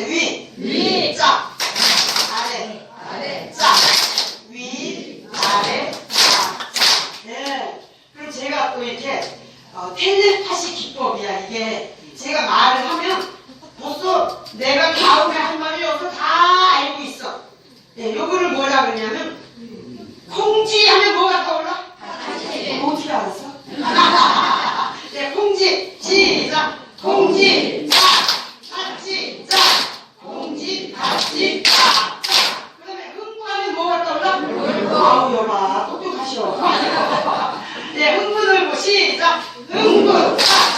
같이 위, 위, 짝, 아래, 아래, 짝, 위, 아래, 짝. 네. 그럼 제가 또 이렇게 어, 텔레파시 기법이야 이게 제가 말을 하면 벌써 내가 다음에 한 말을 여기서 다 알고 있어. 네, 요거를 뭐라 그러냐면 콩지 하면 뭐가 떠올라? 아, 어떻게 알았어? 네, 콩지. 아우 여봐 똑똑하시오. 예, 네, 흥분을 보시작 흥분. 아.